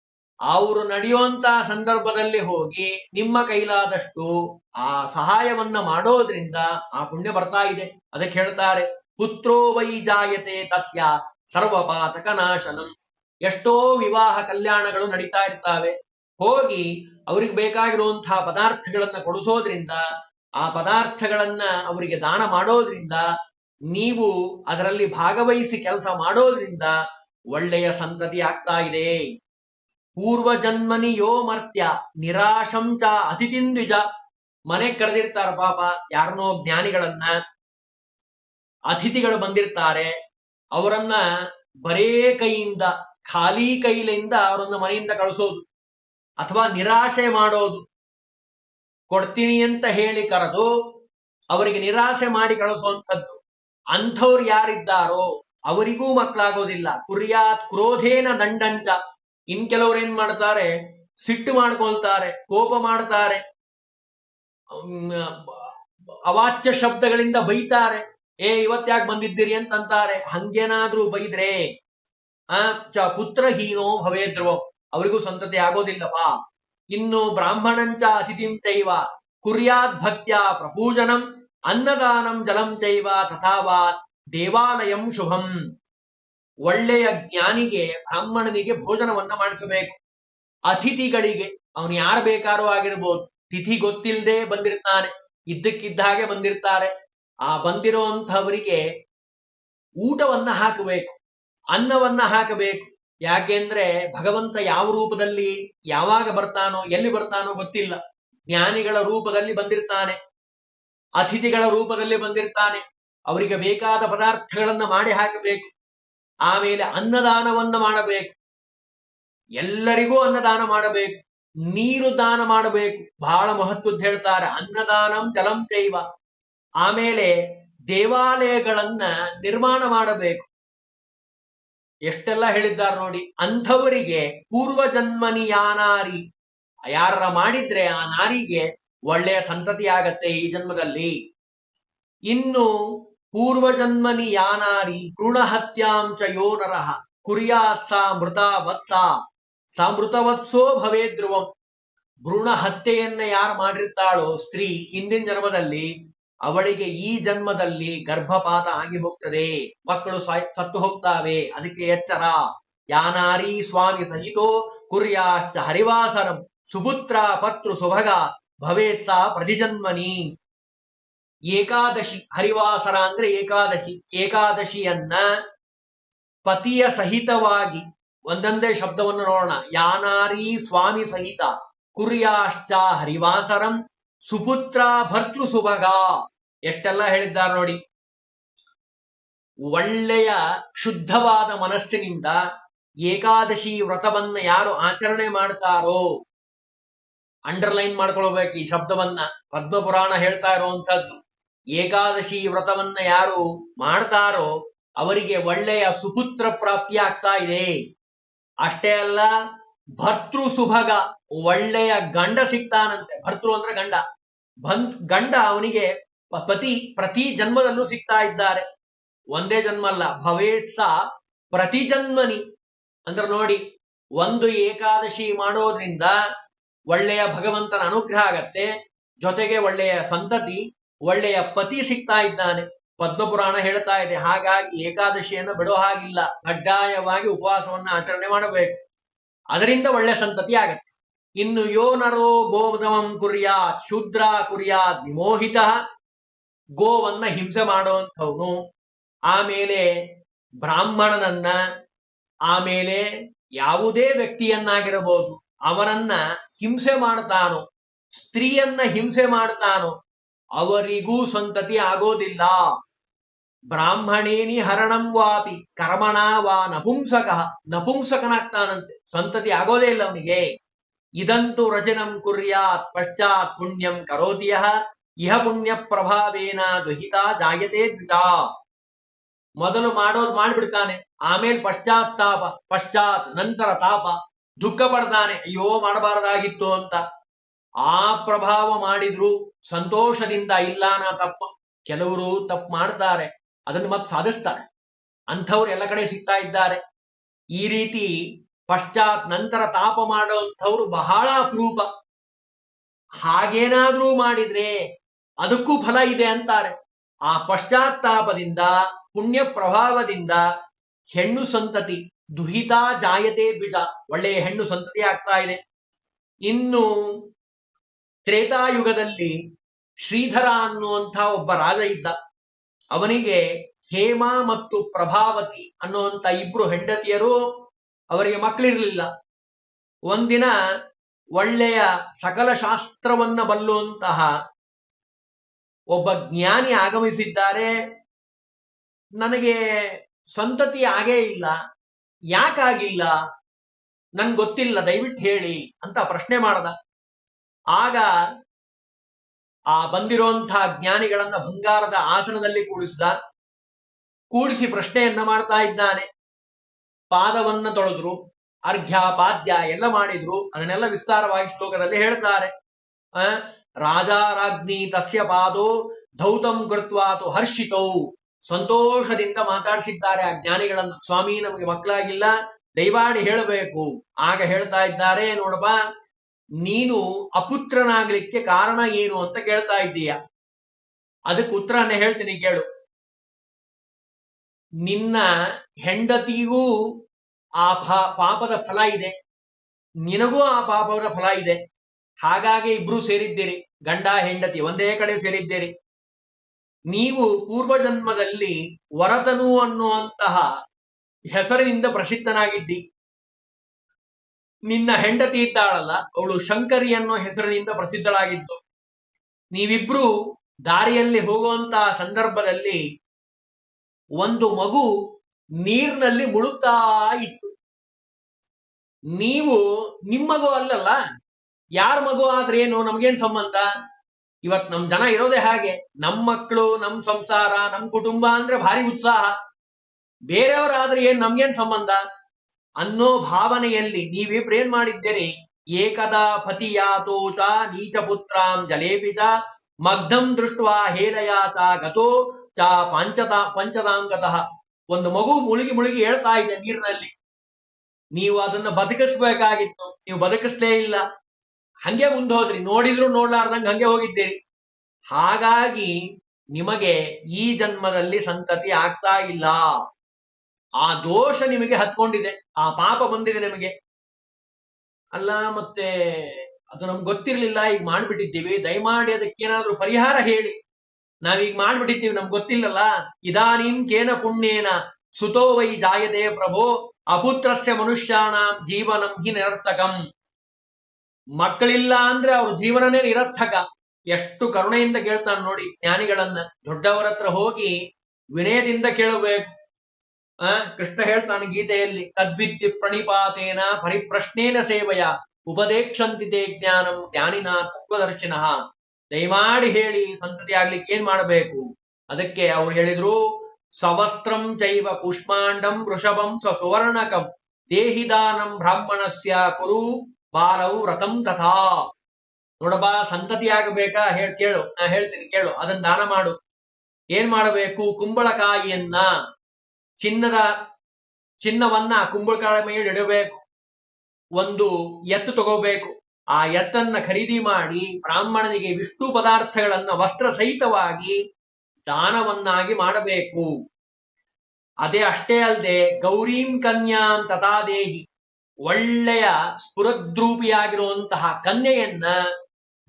ಅವರು ನಡೆಯುವಂತಹ ಸಂದರ್ಭದಲ್ಲಿ ಹೋಗಿ ನಿಮ್ಮ ಕೈಲಾದಷ್ಟು ಆ ಸಹಾಯವನ್ನ ಮಾಡೋದ್ರಿಂದ ಆ ಪುಣ್ಯ ಬರ್ತಾ ಇದೆ. ಅದಕ್ಕೆ ಹೇಳ್ತಾರೆ, ಪುತ್ರೋ ವೈ ಜಾಯತೆ ತಸ್ಯ ಸರ್ವಪಾತಕ ನಾಶನಂ ಎಷ್ಟೋ ವಿವಾಹ ಕಲ್ಯಾಣಗಳು ನಡೀತಾ ಇರ್ತಾವೆ. ಹೋಗಿ ಅವ್ರಿಗೆ ಬೇಕಾಗಿರುವಂತಹ ಪದಾರ್ಥಗಳನ್ನ ಕೊಡಿಸೋದ್ರಿಂದ, ಆ ಪದಾರ್ಥಗಳನ್ನ ಅವರಿಗೆ ದಾನ ಮಾಡೋದ್ರಿಂದ, ನೀವು ಅದರಲ್ಲಿ ಭಾಗವಹಿಸಿ ಕೆಲಸ ಮಾಡೋದ್ರಿಂದ ಒಳ್ಳೆಯ ಸಂತತಿ ಆಗ್ತಾ ಇದೆ. ಪೂರ್ವ ಜನ್ಮನಿ ಯೋ ಮರ್ತ್ಯ ನಿರಾಶಂಚ ಅತಿಥಿಂದ್ವಿಜ. ಮನೆ ಕರೆದಿರ್ತಾರ ಪಾಪ, ಯಾರನ್ನೋ ಜ್ಞಾನಿಗಳನ್ನ, ಅತಿಥಿಗಳು ಬಂದಿರ್ತಾರೆ. ಅವರನ್ನ ಬರೇ ಕೈಯಿಂದ, ಖಾಲಿ ಕೈಲಿಂದ ಅವರನ್ನ ಮನೆಯಿಂದ ಕಳಿಸೋದು, ಅಥವಾ ನಿರಾಶೆ ಮಾಡೋದು. ಕೊಡ್ತೀನಿ ಅಂತ ಹೇಳಿ ಕರೆದು, ಅವರಿಗೆ ನಿರಾಶೆ ಮಾಡಿ ಕಳಿಸುವಂಥದ್ದು ಅಂಥವ್ರು ಯಾರಿದ್ದಾರೋ, ಅವರಿಗೂ ಮಕ್ಕಳಾಗೋದಿಲ್ಲ. ಕುರ್ಯಾತ್ ಕ್ರೋಧೇನ ದಂಡಂಚ. ಇನ್ ಕೆಲವರು ಏನ್ ಮಾಡ್ತಾರೆ, ಸಿಟ್ಟು ಮಾಡ್ಕೊಳ್ತಾರೆ, ಕೋಪ ಮಾಡ್ತಾರೆ ಅವಾಚ್ಯ ಶಬ್ದಗಳಿಂದ ಬೈತಾರೆ. ಏ ಇವತ್ತ್ಯಾಕ್ ಬಂದಿದ್ದೀರಿ ಅಂತಂತಾರೆ. ಹಂಗೇನಾದ್ರೂ ಬೈದ್ರೆ, ಆ, ಚ ಪುತ್ರಹೀನೋ ಭವೇದ್ರೋ ಅವರಿಗೂ ಸಂತತಿ ಆಗೋದಿಲ್ಲವಾ? ಇನ್ನು ಬ್ರಾಹ್ಮಣಂಚ ಅತಿಥಿಂ ಚೈವ ಕುರ್ಯಾತ್ ಭಕ್ತ್ಯ ಪ್ರಪೂಜನಂ, ಅನ್ನದಾನಂ ಜಲಂ ಚೈವ ತಥಾವಾ ದೇವಾಲಯಂ ಶುಭಂ. ಒಳ್ಳೆಯ ಜ್ಞಾನಿಗೆ, ಬ್ರಾಹ್ಮಣನಿಗೆ ಭೋಜನವನ್ನ ಮಾಡಿಸಬೇಕು. ಅತಿಥಿಗಳಿಗೆ, ಅವನು ಯಾರು ಬೇಕಾರೋ ಆಗಿರ್ಬೋದು, ತಿಥಿ ಗೊತ್ತಿಲ್ಲದೆ ಬಂದಿರ್ತಾನೆ, ಇದ್ದಕ್ಕಿದ್ದ ಹಾಗೆ ಬಂದಿರ್ತಾರೆ. ಆ ಬಂದಿರೋಂಥವರಿಗೆ ಊಟವನ್ನ ಹಾಕಬೇಕು, ಅನ್ನವನ್ನ ಹಾಕಬೇಕು. ಯಾಕೆಂದ್ರೆ ಭಗವಂತ ಯಾವ ರೂಪದಲ್ಲಿ ಯಾವಾಗ ಬರ್ತಾನೋ, ಎಲ್ಲಿ ಬರ್ತಾನೋ ಗೊತ್ತಿಲ್ಲ. ಜ್ಞಾನಿಗಳ ರೂಪದಲ್ಲಿ ಬಂದಿರ್ತಾನೆ, ಅತಿಥಿಗಳ ರೂಪದಲ್ಲಿ ಬಂದಿರ್ತಾನೆ. ಅವರಿಗೆ ಬೇಕಾದ ಪದಾರ್ಥಗಳನ್ನ ಮಾಡಿ ಹಾಕಬೇಕು. ಆಮೇಲೆ ಅನ್ನದಾನವನ್ನು ಮಾಡಬೇಕು. ಎಲ್ಲರಿಗೂ ಅನ್ನದಾನ ಮಾಡಬೇಕು. ನೀರು ದಾನ ಮಾಡಬೇಕು. ಬಹಳ ಮಹತ್ವದ್ದು ಹೇಳ್ತಾರೆ. ಅನ್ನದಾನಂ ಜಲಂ ಚೈವ. ಆಮೇಲೆ ದೇವಾಲಯಗಳನ್ನ ನಿರ್ಮಾಣ ಮಾಡಬೇಕು. ಎಷ್ಟೆಲ್ಲ ಹೇಳಿದ್ದಾರೆ ನೋಡಿ. ಅಂಥವರಿಗೆ ಪೂರ್ವ ಜನ್ಮನಿ ಯಾನಾರಿ ಯಾರ ಮಾಡಿದ್ರೆ ಆ ನಾರಿಗೆ ಒಳ್ಳೆಯ ಸಂತತಿಯಾಗತ್ತೆ ಈ ಜನ್ಮದಲ್ಲಿ. ಇನ್ನು ಪೂರ್ವ ಜನ್ಮನಿ ಯಾನಾರಿ ಭ್ರೂಣಹತ್ಯಾಂಚ ಯೋ ನರಃ ಕುರ್ಯಾತ್ ಸಾ ಮೃತ ವತ್ಸ, ಸಾಮೃತವತ್ಸೋ ಭವೇ ಧ್ರುವಂ. ಭ್ರೂಣ ಹತ್ಯೆಯನ್ನ ಯಾರು ಮಾಡಿರ್ತಾಳೋ ಸ್ತ್ರೀ ಹಿಂದಿನ ಜನ್ಮದಲ್ಲಿ, ಅವಳಿಗೆ ಈ ಜನ್ಮದಲ್ಲಿ ಗರ್ಭಪಾತ ಆಗಿ ಹೋಗ್ತದೆ. ಮಕ್ಕಳು ಸತ್ತು ಹೋಗ್ತಾವೆ, ಅದಕ್ಕೆ ಎಚ್ಚರ. ಯಾನಾರಿ ಸ್ವಾಮಿ ಸಹಿತೋ ಕುರ್ಯಾಶ್ಚ ಹರಿವಾಸನಂ, ಸುಪುತ್ರ ಪತ್ರು ಸುಭಗ, ಭವೇತ್ಸ ಪ್ರತಿಜನ್ಮನಿ. ಏಕಾದಶಿ, ಹರಿವಾಸರ ಅಂದ್ರೆ ಏಕಾದಶಿ, ಏಕಾದಶಿಯನ್ನ ಪತಿಯ ಸಹಿತವಾಗಿ, ಒಂದೊಂದೇ ಶಬ್ದವನ್ನು ನೋಡೋಣ. ಯಾನಾರಿ ಸ್ವಾಮಿ ಸಹಿತ, ಕುರ್ಯಾಶ್ಚ ಹರಿವಾಸರಂ ಸುಪುತ್ರ ಭರ್ತೃ ಸುಭಗ. ಎಷ್ಟೆಲ್ಲ ಹೇಳಿದ್ದಾರೆ ನೋಡಿ. ಒಳ್ಳೆಯ ಶುದ್ಧವಾದ ಮನಸ್ಸಿನಿಂದ ಏಕಾದಶಿ ವ್ರತವನ್ನ ಯಾರು ಆಚರಣೆ ಮಾಡ್ತಾರೋ, ಅಂಡರ್ಲೈನ್ ಮಾಡ್ಕೊಳ್ಬೇಕು ಈ ಶಬ್ದವನ್ನ. ಪದ್ಮಪುರಾಣ ಹೇಳ್ತಾ ಇರುವಂತದ್ದು ಏಕಾದಶಿ ವ್ರತವನ್ನ ಯಾರು ಮಾಡ್ತಾರೋ ಅವರಿಗೆ ಒಳ್ಳೆಯ ಸುಪುತ್ರ ಪ್ರಾಪ್ತಿ ಆಗ್ತಾ ಇದೆ. ಅಷ್ಟೇ ಅಲ್ಲ, ಭರ್ತೃ ಸುಭಗ ಒಳ್ಳೆಯ ಗಂಡ ಸಿಗ್ತಾನಂತೆ. ಭರ್ತೃ ಅಂದ್ರೆ ಗಂಡ. ಗಂಡ ಅವನಿಗೆ ಪತಿ, ಪ್ರತಿ ಜನ್ಮದಲ್ಲೂ ಸಿಗ್ತಾ ಇದ್ದಾರೆ. ಒಂದೇ ಜನ್ಮ ಅಲ್ಲ ಭವೇತ್ಸ ಪ್ರತಿ ಜನ್ಮನಿ. ಅಂದ್ರೆ ನೋಡಿ, ಒಂದು ಏಕಾದಶಿ ಮಾಡೋದ್ರಿಂದ ಒಳ್ಳೆಯ ಭಗವಂತನ ಅನುಗ್ರಹ ಆಗತ್ತೆ, ಜೊತೆಗೆ ಒಳ್ಳೆಯ ಸಂತತಿ ಒಳ್ಳೆಯ ಪತಿ ಸಿಗ್ತಾ ಇದ್ದಾನೆ. ಪದ್ಮಪುರಾಣ ಹೇಳ್ತಾ ಇದೆ, ಹಾಗಾಗಿ ಏಕಾದಶಿಯನ್ನು ಬಿಡೋ ಹಾಗಿಲ್ಲ. ಕಡ್ಡಾಯವಾಗಿ ಉಪವಾಸವನ್ನ ಆಚರಣೆ ಮಾಡಬೇಕು. ಅದರಿಂದ ಒಳ್ಳೆ ಸಂತತಿ ಆಗತ್ತೆ. ಇನ್ನು ಯೋ ನರೋ ಗೋಮದಮಂ ಕುರ್ಯಾತ್, ಶೂದ್ರ ಕುರ್ಯಾತ್ ನಿಮೋಹಿತ ಗೋವನ್ನ ಹಿಂಸೆ ಮಾಡುವಂಥವನು ಆಮೇಲೆ ಬ್ರಾಹ್ಮಣನನ್ನ, ಆಮೇಲೆ ಯಾವುದೇ ವ್ಯಕ್ತಿಯನ್ನಾಗಿರಬಹುದು, ಅವನನ್ನ ಹಿಂಸೆ ಮಾಡ್ತಾನೋ, ಸ್ತ್ರೀಯನ್ನ ಹಿಂಸೆ ಮಾಡ್ತಾನೋ ಅವರಿಗೂ ಸಂತತಿ ಆಗೋದಿಲ್ಲ. ಬ್ರಾಹ್ಮಣೇನಿ ಹರಣಂ ವಾಪಿ ಕರ್ಮಣ ವಾ ನಪುಂಸಕ. ನಪುಂಸಕನಾಗ್ತಾನಂತೆ. ಸಂತತಿ ಆಗೋದೇ ಇಲ್ಲ ಅವನಿಗೆ. ಇದಂತೂ ರಚನಂ ಕುರ್ಯಾತ್ ಪಶ್ಚಾತ್ ಪುಣ್ಯಂ ಕರೋತಿಯ. ಇಹ ಪುಣ್ಯ ಪ್ರಭಾವೇನ ದುಹಿತ ಜಾಯತೆ ದ್ವಿತ. ಮೊದಲು ಮಾಡೋದು ಮಾಡ್ಬಿಡ್ತಾನೆ. ಆಮೇಲೆ ಪಶ್ಚಾತ್ತಾಪ ಪಶ್ಚಾತ್ ನಂತರ ತಾಪ. ದುಃಖ ಪಡ್ತಾನೆ. ಅಯ್ಯೋ ಮಾಡಬಾರದಾಗಿತ್ತು ಅಂತ. ಆ ಪ್ರಭಾವ ಮಾಡಿದ್ರು. ಸಂತೋಷದಿಂದ ಇಲ್ಲ ನಾ ತಪ್ಪ. ಕೆಲವರು ತಪ್ಪು ಮಾಡ್ತಾರೆ, ಅದನ್ನು ಮತ್ತೆ ಸಾಧಿಸ್ತಾರೆ. ಅಂಥವ್ರು ಎಲ್ಲ ಕಡೆ ಸಿಗ್ತಾ ಇದ್ದಾರೆ. ಈ ರೀತಿ ಪಶ್ಚಾತ್ ನಂತರ ತಾಪ ಮಾಡುವಂಥವ್ರು ಬಹಳ ಅಪರೂಪ. ಹಾಗೇನಾದ್ರೂ ಮಾಡಿದ್ರೆ ಅದಕ್ಕೂ ಫಲ ಇದೆ ಅಂತಾರೆ. ಆ ಪಶ್ಚಾತ್ತಾಪದಿಂದ ಪುಣ್ಯ ಪ್ರಭಾವದಿಂದ ಹೆಣ್ಣು ಸಂತತಿ, ದುಹಿತಾ ಜಾಯತೆ ಬೀಜ, ಒಳ್ಳೆಯ ಹೆಣ್ಣು ಸಂತತಿ ಆಗ್ತಾ ಇದೆ. ಇನ್ನು ತ್ರೇತಾಯುಗದಲ್ಲಿ ಶ್ರೀಧರ ಅನ್ನುವಂಥ ಒಬ್ಬ ರಾಜ ಇದ್ದ. ಅವನಿಗೆ ಹೇಮ ಮತ್ತು ಪ್ರಭಾವತಿ ಅನ್ನುವಂಥ ಇಬ್ರು ಹೆಂಡತಿಯರು ಅವರಿಗೆ ಮಕ್ಕಳಿರಲಿಲ್ಲ. ಒಂದಿನ ಒಳ್ಳೆಯ ಸಕಲ ಶಾಸ್ತ್ರವನ್ನ ಬಲ್ಲುವಂತಹ ಒಬ್ಬ ಜ್ಞಾನಿ ಆಗಮಿಸಿದ್ದಾರೆ. ನನಗೆ ಸಂತತಿ ಆಗೇ ಇಲ್ಲ, ಯಾಕಾಗಿಲ್ಲ? ನನ್ಗೆ ಗೊತ್ತಿಲ್ಲ, ದಯವಿಟ್ಟು ಹೇಳಿ ಅಂತ ಪ್ರಶ್ನೆ ಮಾಡ್ದ. ಆಗ ಆ ಬಂದಿರುವಂತಹ ಜ್ಞಾನಿಗಳನ್ನ ಬಂಗಾರದ ಆಸನದಲ್ಲಿ ಕೂಡಿಸಿದ ಕೂಡಿಸಿ ಪ್ರಶ್ನೆಯನ್ನ ಮಾಡ್ತಾ ಇದ್ದಾನೆ. ಪಾದವನ್ನ ತೊಳೆದ್ರು ಅರ್ಘ್ಯ ಪಾದ್ಯ ಎಲ್ಲ ಮಾಡಿದ್ರು, ಅದನ್ನೆಲ್ಲ ವಿಸ್ತಾರವಾಗಿ ಶ್ಲೋಕದಲ್ಲಿ ಹೇಳ್ತಾರೆ. ಆ ರಾಜಾರಾಜ್ಞಿ ತಸ್ಯ ಪಾದೋ ಧೌತಂ ಕೃತ್ವಾತು ಹರ್ಷಿತೌ. ಸಂತೋಷದಿಂದ ಮಾತಾಡಿಸಿದ್ದಾರೆ ಆ ಜ್ಞಾನಿಗಳನ್ನ. ಸ್ವಾಮಿ ನಮಗೆ ಮಕ್ಕಳಾಗಿಲ್ಲ, ದೈವಾಣಿ ಹೇಳಬೇಕು. ಆಗ ಹೇಳ್ತಾ ಇದ್ದಾರೆ, ನೋಡಪ್ಪ ನೀನು ಅಪುತ್ರನಾಗ್ಲಿಕ್ಕೆ ಕಾರಣ ಏನು ಅಂತ ಕೇಳ್ತಾ ಇದ್ದೀಯ? ಅದಕ್ಕೆ ಉತ್ತರನೇ ಹೇಳ್ತೀನಿ ಕೇಳು. ನಿನ್ನ ಹೆಂಡತಿಗೂ ಆ ಪಾಪದ ಫಲ ಇದೆ. ನಿನಗೂ ಆ ಪಾಪದ ಫಲ ಇದೆ. ಹಾಗಾಗಿ ಇಬ್ರು ಸೇರಿದ್ದೀರಿ. ಗಂಡ, ಹೆಂಡತಿ ಒಂದೇ ಕಡೆ ಸೇರಿದ್ದೀರಿ. ನೀವು ಪೂರ್ವ ಜನ್ಮದಲ್ಲಿ ವರತನು ಅನ್ನುವಂತಹ ಹೆಸರಿನಿಂದ ಪ್ರಸಿದ್ಧನಾಗಿದ್ದಿ. ನಿನ್ನ ಹೆಂಡತಿ ಇದ್ದಾಳಲ್ಲ, ಅವಳು ಶಂಕರಿ ಅನ್ನೋ ಹೆಸರಿನಿಂದ ಪ್ರಸಿದ್ಧಳಾಗಿದ್ದು, ನೀವಿಬ್ರು ದಾರಿಯಲ್ಲಿ ಹೋಗುವಂತಹ ಸಂದರ್ಭದಲ್ಲಿ ಒಂದು ಮಗು ನೀರಿನಲ್ಲಿ ಮುಳುಗ್ತಾ ಇತ್ತು. ನೀವು ನಿಮ್ಮ ಮಗು ಅಲ್ಲಲ್ಲ, ಯಾರ ಮಗು ಏನು, ನಮ್ಗೇನ್ ಸಂಬಂಧ? ಇವತ್ ನಮ್ ಜನ ಇರೋದೇ ಹಾಗೆ, ನಮ್ ಮಕ್ಕಳು ನಮ್ ಸಂಸಾರ, ನಮ್ ಕುಟುಂಬ ಅಂದ್ರೆ ಭಾರಿ ಉತ್ಸಾಹ. ಬೇರೆಯವರಾದ್ರೆ ಏನ್, ನಮ್ಗೇನ್ ಸಂಬಂಧ? ಅನ್ನೋ ಭಾವನೆಯಲ್ಲಿ ನೀವಿಬ್ರು ಏನ್ ಮಾಡಿದ್ದೀರಿ. ಏಕದಾ ಪತಿಯಾತೋಚ ನೀಚ ಪುತ್ರಾಂ ಜಲೇಪಿಚ ಮಗ್ಧಂ ದೃಷ್ಟ್ವಾ ಹೇಲಯಾ ಚ ಗತೋ ಚ ಪಂಚತಾ ಪಂಚದಾಂಗತಃ. ಒಂದು ಮಗು ಮುಳುಗಿ ಮುಳುಗಿ ಹೇಳ್ತಾ ಇದೆ ನೀರಿನಲ್ಲಿ. ನೀವು ಅದನ್ನ ಬದುಕಿಸ್ಬೇಕಾಗಿತ್ತು. ನೀವು ಬದುಕಿಸ್ಲೇ ಇಲ್ಲ. ಹಂಗೆ ಮುಂದೋದ್ರಿ. ನೋಡಿದ್ರು ನೋಡ್ಲಾರ್ದಂಗ್ ಹಂಗೆ ಹೋಗಿದ್ದೀರಿ. ಹಾಗಾಗಿ ನಿಮಗೆ ಈ ಜನ್ಮದಲ್ಲಿ ಸಂತತಿ ಆಗ್ತಾ ಇಲ್ಲ. ಆ ದೋಷ ನಿಮಗೆ ಹತ್ಕೊಂಡಿದೆ, ಆ ಪಾಪ ಬಂದಿದೆ ನಿಮಗೆ. ಅಲ್ಲ, ಮತ್ತೆ ಅದು ನಮ್ಗೆ ಗೊತ್ತಿರ್ಲಿಲ್ಲ ಈಗ ಮಾಡ್ಬಿಟ್ಟಿದ್ದೀವಿ. ದಯಮಾಡಿ ಅದಕ್ಕೇನಾದ್ರೂ ಪರಿಹಾರ ಹೇಳಿ. ನಾವೀಗ ಮಾಡ್ಬಿಟ್ಟಿದ್ದೀವಿ, ನಮ್ಗೆ ಗೊತ್ತಿಲ್ಲಲ್ಲ. ಇದಾನೀಂ ಕೇನ ಪುಣ್ಯೇನ. ಸುತೋ ವೈ ಪ್ರಭೋ. ಅಪುತ್ರಸ್ಯ ಮನುಷ್ಯಾಣಾಂ ಜೀವನಂ ಹಿ ನಿರರ್ಥಕಂ. ಮಕ್ಕಳಿಲ್ಲ ಅಂದ್ರೆ ಅವ್ರ ಜೀವನನೇ ನಿರರ್ಥಕ. ಎಷ್ಟು ಕರುಣೆಯಿಂದ ಕೇಳ್ತಾನೆ ನೋಡಿ ಜ್ಞಾನಿಗಳನ್ನ. ದೊಡ್ಡವರ ಹತ್ರ ಹೋಗಿ ವಿನಯದಿಂದ ಕೇಳಬೇಕು. ಆ, ಕೃಷ್ಣ ಹೇಳ್ತಾನೆ ಗೀತೆಯಲ್ಲಿ ತದ್ವಿದ್ಯ ಪ್ರಣಿಪಾತೇನ ಪರಿಪ್ರಶ್ನೇನ ಸೇವೆಯ ಉಪದೇಕ್ಷಂತಿದೆ ಜ್ಞಾನಂ ಜ್ಞಾನಿನ ತತ್ವದರ್ಶಿನ. ದಯಮಾಡಿ ಹೇಳಿ, ಸಂತತಿ ಆಗ್ಲಿಕ್ಕೆ ಏನ್ ಮಾಡಬೇಕು? ಅದಕ್ಕೆ ಅವ್ರು ಹೇಳಿದ್ರು ಸವಸ್ತ್ರಂ ಚೈವ ಕುಷ್ಮಾಂಡಂ ವೃಷಭಂ ಸ ಸುವರ್ಣಕಂ ದೇಹಿದಾನಂ ಬ್ರಾಹ್ಮಣಸ್ಯ ಕುರು ಬಾಲವು ರಥಂ ತಥಾ. ನೋಡಬಾ ಸಂತತಿ ಆಗಬೇಕಾ? ಹೇಳ್, ಕೇಳು. ನಾ ಹೇಳ್ತೀನಿ, ಕೇಳು. ಅದನ್ನ ದಾನ ಮಾಡು. ಏನ್ ಮಾಡಬೇಕು? ಕುಂಬಳಕಾಯಿಯನ್ನ ಚಿನ್ನದ, ಚಿನ್ನವನ್ನ ಕುಂಬಳಕಾಳ ಮೇಲೆ ಇಡಬೇಕು. ಒಂದು ಎತ್ತು ತಗೋಬೇಕು. ಆ ಎತ್ತನ್ನ ಖರೀದಿ ಮಾಡಿ ಬ್ರಾಹ್ಮಣನಿಗೆ ವಿಷ್ಣು ಪದಾರ್ಥಗಳನ್ನ ವಸ್ತ್ರ ಸಹಿತವಾಗಿ ದಾನವನ್ನಾಗಿ ಮಾಡಬೇಕು. ಅದೇ ಅಷ್ಟೇ ಅಲ್ಲದೆ ಗೌರೀಂ ಕನ್ಯಾಂ ತಥಾದೇಹಿ ಒಳ್ಳೆಯ ಸ್ಫುರದ್ರೂಪಿಯಾಗಿರುವಂತಹ ಕನ್ಯೆಯನ್ನ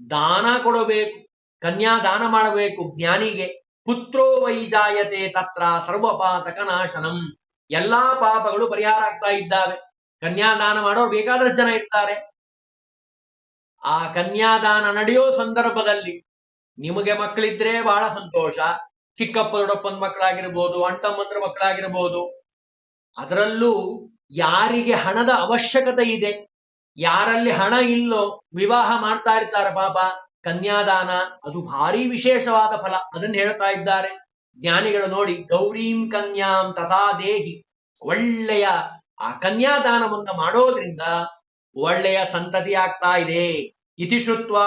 ದಾನ ಕೊಡಬೇಕು. ಕನ್ಯಾ ದಾನ ಮಾಡಬೇಕು ಜ್ಞಾನಿಗೆ. ಪುತ್ರೋ ವೈಜಾಯತೆ ತತ್ರ ಸರ್ವಪಾತಕ ನಾಶನಂ ಎಲ್ಲಾ ಪಾಪಗಳು ಪರಿಹಾರ ಆಗ್ತಾ ಇದ್ದಾವೆ. ಕನ್ಯಾದಾನ ಮಾಡೋರು ಬೇಕಾದಷ್ಟು ಜನ ಇರ್ತಾರೆ. ಆ ಕನ್ಯಾದಾನ ನಡೆಯೋ ಸಂದರ್ಭದಲ್ಲಿ ನಿಮಗೆ ಮಕ್ಕಳಿದ್ರೆ ಬಹಳ ಸಂತೋಷ. ಚಿಕ್ಕಪ್ಪ ದೊಡ್ಡಪ್ಪನ ಮಕ್ಕಳಾಗಿರ್ಬೋದು ಅಣ್ತಮ್ಮಂದ್ರ ಮಕ್ಕಳಾಗಿರ್ಬೋದು. ಅದರಲ್ಲೂ ಯಾರಿಗೆ ಹಣದ ಅವಶ್ಯಕತೆ ಇದೆ, ಯಾರಲ್ಲಿ ಹಣ ಇಲ್ಲೋ ವಿವಾಹ ಮಾಡ್ತಾ ಇರ್ತಾರೆ ಪಾಪ. ಕನ್ಯಾದಾನ, ಅದು ಭಾರಿ ವಿಶೇಷವಾದ ಫಲ. ಅದನ್ನು ಹೇಳ್ತಾ ಇದ್ದಾರೆ. ಜ್ಞಾನಿಗಳು ನೋಡಿ, ಗೌರೀಂ ಕನ್ಯಾಂ ತಥಾ ದೇಹಿ. ಒಳ್ಳೆಯ ಆ ಕನ್ಯಾದಾನವನ್ನ ಮಾಡೋದ್ರಿಂದ ಒಳ್ಳೆಯ ಸಂತತಿ ಆಗ್ತಾ ಇದೆ. ಇತಿ ಶುತ್ವ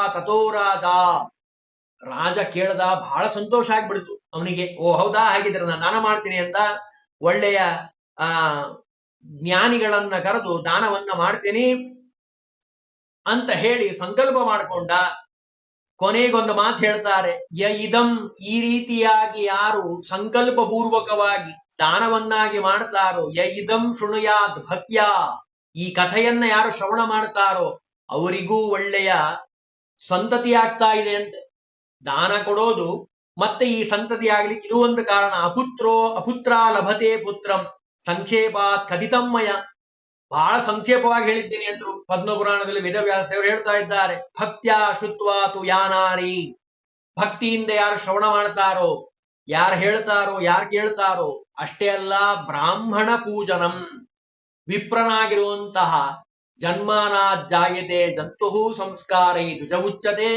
ರಾಜ. ಕೇಳದ ಕೇಳ್ದ ಬಹಳ ಸಂತೋಷ ಆಗ್ಬಿಡ್ತು. ಅವನಿಗೆ, ಓ ಹೌದಾ, ಹಾಗಿದ್ರೆ ನಾನು ದಾನ ಮಾಡ್ತೀನಿ ಅಂತ ಒಳ್ಳೆಯ, ಆ, ಜ್ಞಾನಿಗಳನ್ನ ಕರೆದು ದಾನವನ್ನ ಮಾಡ್ತೀನಿ ಅಂತ ಹೇಳಿ ಸಂಕಲ್ಪ ಮಾಡಿಕೊಂಡ ಕೊನೆಗೊಂದು ಮಾತು ಹೇಳ್ತಾರೆ, ಯ ಇದಂ ಈ ರೀತಿಯಾಗಿ ಯಾರು ಸಂಕಲ್ಪ ಪೂರ್ವಕವಾಗಿ ದಾನವನ್ನಾಗಿ ಮಾಡ್ತಾರೋ, ಯ ಇದಂ ಶೃಣುಯಾತ್ ಭಕ್ತ್ಯ. ಈ ಕಥೆಯನ್ನ ಯಾರು ಶ್ರವಣ ಮಾಡ್ತಾರೋ, ಅವರಿಗೂ ಒಳ್ಳೆಯ ಸಂತತಿ ಆಗ್ತಾ ಇದೆ ಅಂತೆ. ದಾನ ಕೊಡೋದು ಮತ್ತೆ ಈ ಸಂತತಿ ಆಗ್ಲಿಕ್ಕೆ ಇದು ಒಂದು ಕಾರಣ, ಅಪುತ್ರೋ, ಅಪುತ್ರ ಲಭತೆ ಪುತ್ರಂ, ಸಂಕ್ಷೇಪಾತ್ ಕಥಿತಮ್ಮಯ ಬಹಳ ಸಂಕ್ಷೇಪವಾಗಿ ಹೇಳಿದ್ದೀನಿ ಅಂದ್ರು ಪದ್ಮಪುರಾಣದಲ್ಲಿ ವೇದವ್ಯಾಸದೇವರು ಹೇಳ್ತಾ ಇದ್ದಾರೆ. ಭಕ್ತಿಯ ಶುತ್ವಾತು ಯಾನಾರಿ. ಭಕ್ತಿಯಿಂದ ಯಾರು ಶ್ರವಣ ಮಾಡ್ತಾರೋ, ಯಾರು ಹೇಳ್ತಾರೋ, ಯಾರು ಕೇಳ್ತಾರೋ, ಅಷ್ಟೇ ಅಲ್ಲ ಬ್ರಾಹ್ಮಣ ಪೂಜನಂ. ವಿಪ್ರನಾಗಿರುವಂತಹ ಜನ್ಮಾನಾಜ್ಜಾಯತೆ ಜಂತು ಸಂಸ್ಕಾರೈ ದ್ವಿಜ ಉಚ್ಚತೆ,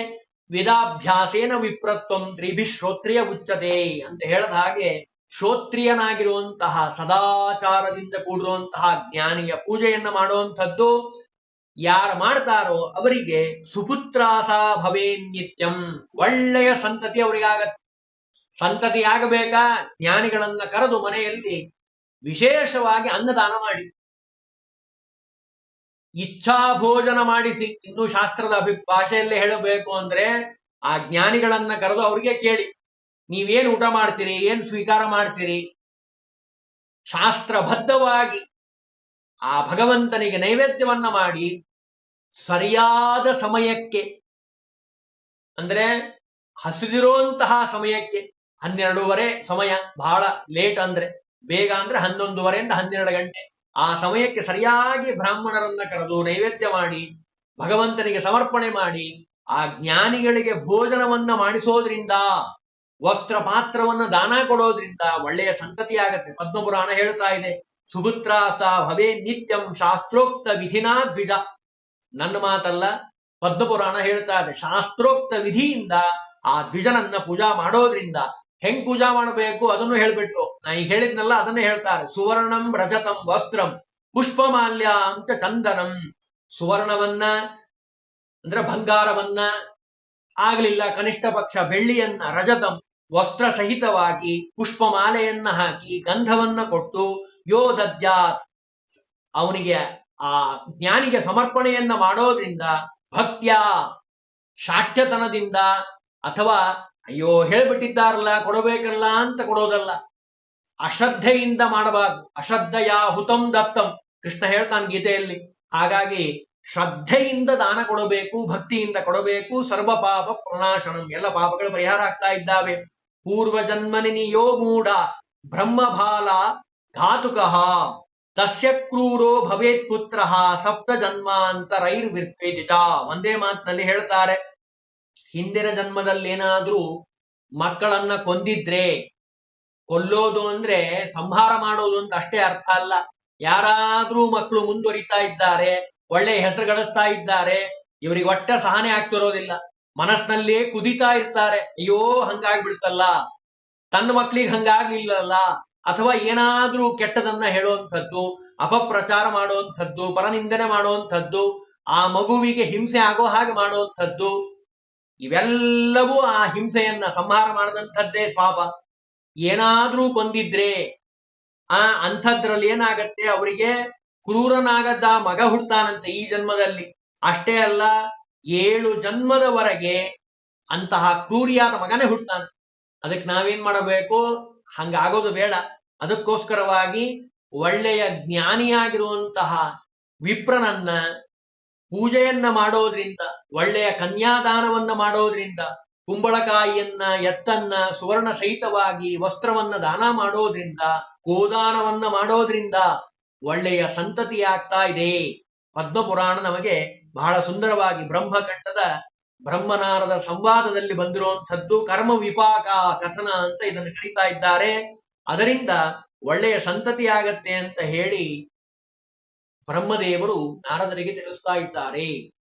ವೇದಾಭ್ಯಾಸೇನ ವಿಪ್ರತ್ವಂ ತ್ರಿಭಿಶ್ರೋತ್ರಿಯ ಉಚ್ಚತೆ ಅಂತ ಹೇಳದ ಹಾಗೆ ಶ್ರೋತ್ರಿಯನಾಗಿರುವಂತಹ ಸದಾಚಾರದಿಂದ ಕೂಡಿರುವಂತಹ ಜ್ಞಾನಿಯ ಪೂಜೆಯನ್ನ ಮಾಡುವಂಥದ್ದು ಯಾರು ಮಾಡ್ತಾರೋ ಅವರಿಗೆ ಸುಪುತ್ರಾಸ ಭವೇ ನಿತ್ಯಂ. ಒಳ್ಳೆಯ ಸಂತತಿ ಅವರಿಗಾಗತ್ತೆ. ಸಂತತಿ ಆಗಬೇಕಾ? ಜ್ಞಾನಿಗಳನ್ನ ಕರೆದು ಮನೆಯಲ್ಲಿ ವಿಶೇಷವಾಗಿ ಅನ್ನದಾನ ಮಾಡಿ. ಇಚ್ಛಾ ಭೋಜನ ಮಾಡಿಸಿ. ಇನ್ನು ಶಾಸ್ತ್ರದ ಅಭಿ ಭಾಷೆಯಲ್ಲೇ ಹೇಳಬೇಕು ಅಂದ್ರೆ ಆ ಜ್ಞಾನಿಗಳನ್ನ ಕರೆದು ಅವರಿಗೆ ಕೇಳಿ. ನೀವೇನ್ ಊಟ ಮಾಡ್ತೀರಿ, ಏನು ಸ್ವೀಕಾರ ಮಾಡ್ತೀರಿ? ಶಾಸ್ತ್ರಬದ್ಧವಾಗಿ ಆ ಭಗವಂತನಿಗೆ ನೈವೇದ್ಯವನ್ನ ಮಾಡಿ ಸರಿಯಾದ ಸಮಯಕ್ಕೆ, ಅಂದ್ರೆ ಹಸಿದಿರುವಂತಹ ಸಮಯಕ್ಕೆ, ಹನ್ನೆರಡೂವರೆ ಸಮಯ ಬಹಳ ಲೇಟ್ ಅಂದ್ರೆ, ಬೇಗ ಅಂದ್ರೆ ಹನ್ನೊಂದುವರೆಯಿಂದ ಹನ್ನೆರಡು ಗಂಟೆ, ಆ ಸಮಯಕ್ಕೆ ಸರಿಯಾಗಿ ಬ್ರಾಹ್ಮಣರನ್ನ ಕರೆದು ನೈವೇದ್ಯ ಮಾಡಿ, ಭಗವಂತನಿಗೆ ಸಮರ್ಪಣೆ ಮಾಡಿ, ಆ ಜ್ಞಾನಿಗಳಿಗೆ ಭೋಜನವನ್ನ ಮಾಡಿಸೋದ್ರಿಂದ ವಸ್ತ್ರ ಪಾತ್ರವನ್ನ ದಾನ ಕೊಡೋದ್ರಿಂದ ಒಳ್ಳೆಯ ಸಂತತಿ ಆಗತ್ತೆ. ಪದ್ಮಪುರಾಣ ಹೇಳ್ತಾ ಇದೆ ಸುಪುತ್ರಾಸ ಭವೇ ನಿತ್ಯಂ ಶಾಸ್ತ್ರೋಕ್ತ ವಿಧಿನಾ ದ್ವಿಜ. ನನ್ನ ಮಾತಲ್ಲ, ಪದ್ಮಪುರಾಣ ಹೇಳ್ತಾ ಇದೆ, ಶಾಸ್ತ್ರೋಕ್ತ ವಿಧಿಯಿಂದ ಆ ದ್ವಿಜನನ್ನ ಪೂಜಾ ಮಾಡೋದ್ರಿಂದ ಹೆಂಗ್ ಪೂಜಾ ಮಾಡಬೇಕು ಅದನ್ನು ಹೇಳ್ಬಿಟ್ರು. ನಾ ಈಗ ಹೇಳಿದ್ನಲ್ಲ, ಅದನ್ನೇ ಹೇಳ್ತಾರೆ. ಸುವರ್ಣಂ ರಜತಂ ವಸ್ತ್ರಂ ಪುಷ್ಪಮಾಲ್ಯಾಂ ಚ ಚಂದನಂ. ಸುವರ್ಣವನ್ನ, ಅಂದ್ರೆ ಬಂಗಾರವನ್ನ, ಆಗ್ಲಿಲ್ಲ ಕನಿಷ್ಠ ಪಕ್ಷ, ಬೆಳ್ಳಿಯನ್ನ, ರಜತಂ ವಸ್ತ್ರ ಸಹಿತವಾಗಿ ಪುಷ್ಪಮಾಲೆಯನ್ನ ಹಾಕಿ ಗಂಧವನ್ನ ಕೊಟ್ಟು, ಯೋ ದದ್ಯಾತ್! ಅವನಿಗೆ ಆ ಜ್ಞಾನಿಗೆ ಸಮರ್ಪಣೆಯನ್ನ ಮಾಡೋದ್ರಿಂದ ಭಕ್ತ್ಯ ಶಾಠ್ಯತನದಿಂದ ಅಥವಾ, ಅಯ್ಯೋ, ಹೇಳ್ಬಿಟ್ಟಿದ್ದಾರಲ್ಲ, ಕೊಡಬೇಕಲ್ಲ ಅಂತ ಕೊಡೋದಲ್ಲ. ಅಶ್ರದ್ಧೆಯಿಂದ ಮಾಡಬಾರ್ದು. ಅಶ್ರದ್ಧೆಯ ಹುತಂ ದತ್ತಂ. ಕೃಷ್ಣ ಹೇಳ್ತಾನೆ ಗೀತೆಯಲ್ಲಿ. ಹಾಗಾಗಿ ಶ್ರದ್ಧೆಯಿಂದ ದಾನ ಕೊಡಬೇಕು, ಭಕ್ತಿಯಿಂದ ಕೊಡಬೇಕು ಸರ್ವ ಪಾಪ ಪ್ರಣಾಶನಂ. ಎಲ್ಲ ಪಾಪಗಳು ಪರಿಹಾರ ಆಗ್ತಾ ಇದ್ದಾವೆ. ಪೂರ್ವ ನಿಯೋ ಮೂಢ, ಬ್ರಹ್ಮಬಾಲ ಘಾತುಕ ತಸ್ಯ ಕ್ರೂರೋ ಭವೇತ್ ಪುತ್ರ, ಸಪ್ತ ಜನ್ಮಾಂತರೈರ್ವಿರ್ಪೇತಿ ಚ. ಒಂದೇ ಮಾತಿನಲ್ಲಿ ಹೇಳ್ತಾರೆ, ಹಿಂದಿನ ಜನ್ಮದಲ್ಲೇನಾದ್ರೂ ಮಕ್ಕಳನ್ನ ಕೊಂದಿದ್ರೆ, ಕೊಲ್ಲೋದು ಅಂದ್ರೆ ಸಂಹಾರ ಮಾಡೋದು ಅಂತ ಅಷ್ಟೇ ಅರ್ಥ ಅಲ್ಲ. ಯಾರಾದ್ರೂ ಮಕ್ಕಳು ಮುಂದುವರಿತಾ ಇದ್ದಾರೆ, ಒಳ್ಳೆ ಹೆಸರು ಗಳಿಸ್ತಾ ಇದ್ದಾರೆ, ಇವರಿಗೆ ಒಟ್ಟ ಸಹನೆ ಆಗ್ತಿರೋದಿಲ್ಲ. ಮನಸ್ಸಿನಲ್ಲೇ ಕುದಿತಾ ಇರ್ತಾರೆ, ಅಯ್ಯೋ ಹಂಗಾಗ್ಬಿಡ್ತಲ್ಲ, ತನ್ನ ಮಕ್ಳಿಗೆ ಹಂಗಾಗ್ಲಿಲ್ಲಲ್ಲ, ಅಥವಾ ಏನಾದ್ರೂ ಕೆಟ್ಟದನ್ನ ಹೇಳುವಂಥದ್ದು, ಅಪಪ್ರಚಾರ ಮಾಡುವಂಥದ್ದು ಪರನಿಂದನೆ ಮಾಡುವಂಥದ್ದು, ಆ ಮಗುವಿಗೆ ಹಿಂಸೆ ಆಗೋ ಹಾಗೆ ಮಾಡುವಂಥದ್ದು, ಇವೆಲ್ಲವೂ ಆ ಹಿಂಸೆಯನ್ನ ಸಂಹಾರ ಮಾಡದಂಥದ್ದೇ ಪಾಪ. ಏನಾದ್ರೂ ಕೊಂದಿದ್ರೆ, ಆ ಅಂಥದ್ರಲ್ಲಿ ಏನಾಗತ್ತೆ, ಅವರಿಗೆ ಕ್ರೂರನಾಗದ ಮಗ ಹುಡ್ತಾನಂತೆ ಈ ಜನ್ಮದಲ್ಲಿ. ಅಷ್ಟೇ ಅಲ್ಲ ಏಳು ಜನ್ಮದವರೆಗೆ ಅಂತಹ ಕ್ರೂರಿಯಾದ ಮಗನೇ ಹುಟ್ಟಾನೆ. ಅದಕ್ಕೆ ನಾವೇನ್ ಮಾಡಬೇಕು? ಹಂಗಾಗೋದು ಬೇಡ. ಅದಕ್ಕೋಸ್ಕರವಾಗಿ ಒಳ್ಳೆಯ ಜ್ಞಾನಿಯಾಗಿರುವಂತಹ ವಿಪ್ರನನ್ನ ಪೂಜೆಯನ್ನ ಮಾಡೋದ್ರಿಂದ, ಒಳ್ಳೆಯ ಕನ್ಯಾದಾನವನ್ನ ಮಾಡೋದ್ರಿಂದ, ಕುಂಬಳಕಾಯಿಯನ್ನ ಎತ್ತನ್ನ ಸುವರ್ಣ ಸಹಿತವಾಗಿ ವಸ್ತ್ರವನ್ನ ದಾನ ಮಾಡೋದ್ರಿಂದ, ಗೋದಾನವನ್ನ ಮಾಡೋದ್ರಿಂದ ಒಳ್ಳೆಯ ಸಂತತಿ ಆಗ್ತಾ ಇದೆ. ಪದ್ಮಪುರಾಣ ನಮಗೆ ಬಹಳ ಸುಂದರವಾಗಿ ಬ್ರಹ್ಮಕಂಠದ ಬ್ರಹ್ಮನಾರದ ಸಂವಾದದಲ್ಲಿ ಬಂದಿರುವಂಥದ್ದು ಕರ್ಮ ವಿಪಾಕ ಕಥನ ಅಂತ ಇದನ್ನು ಕರೀತಾ ಇದ್ದಾರೆ. ಅದರಿಂದ ಒಳ್ಳೆಯ ಸಂತತಿ ಆಗತ್ತೆ ಅಂತ ಹೇಳಿ ಬ್ರಹ್ಮದೇವರು ನಾರದರಿಗೆ ತಿಳಿಸ್ತಾ ಇದ್ದಾರೆ.